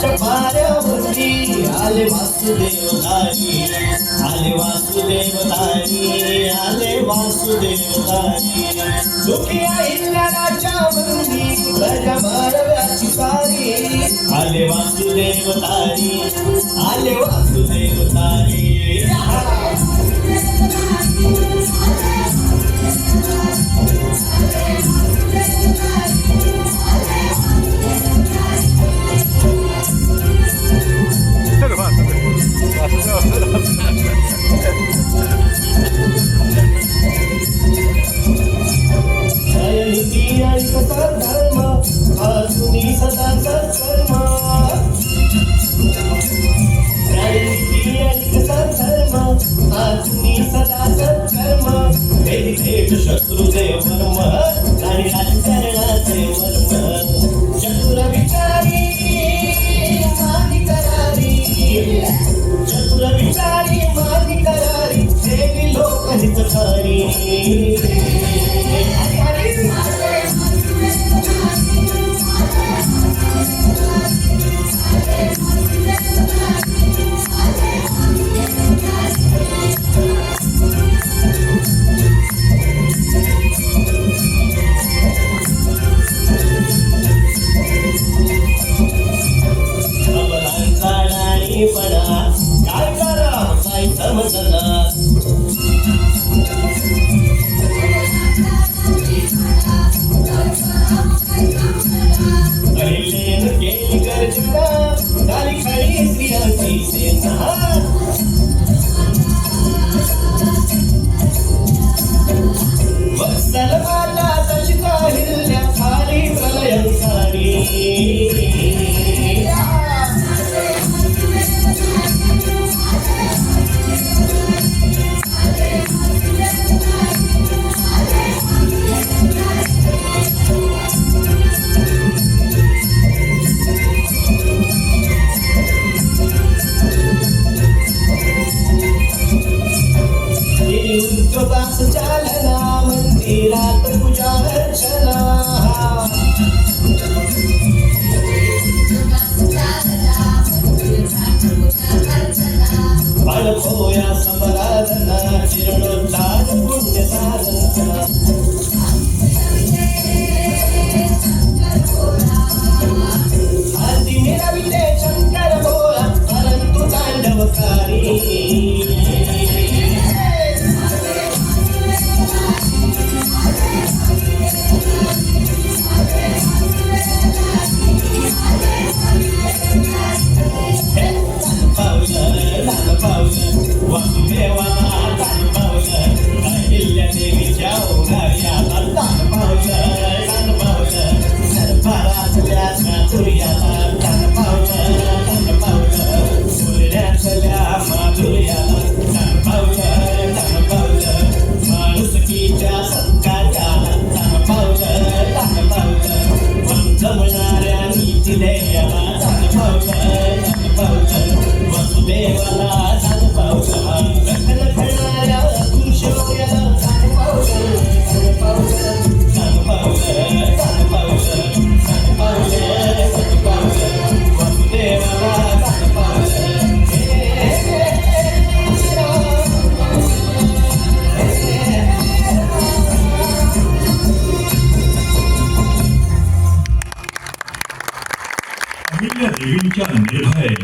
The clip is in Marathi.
पार्वती आले वासुदेव तारी आले वासुदेव तारी आले वासुदेव तारी सुखिया इंद्राच्या वंदी प्रजा भारव्याची सारी आले वासुदेव तारी आले वासुदेव तारी शत्रुदेव वर्म आणि राजकारणाचे वर्म चतुर विचारी मानी करारी चतुर विचारी मानी करारी लोक हितकारी Mazara. อยู่กับบางสะจาแล้ว 云익한 일.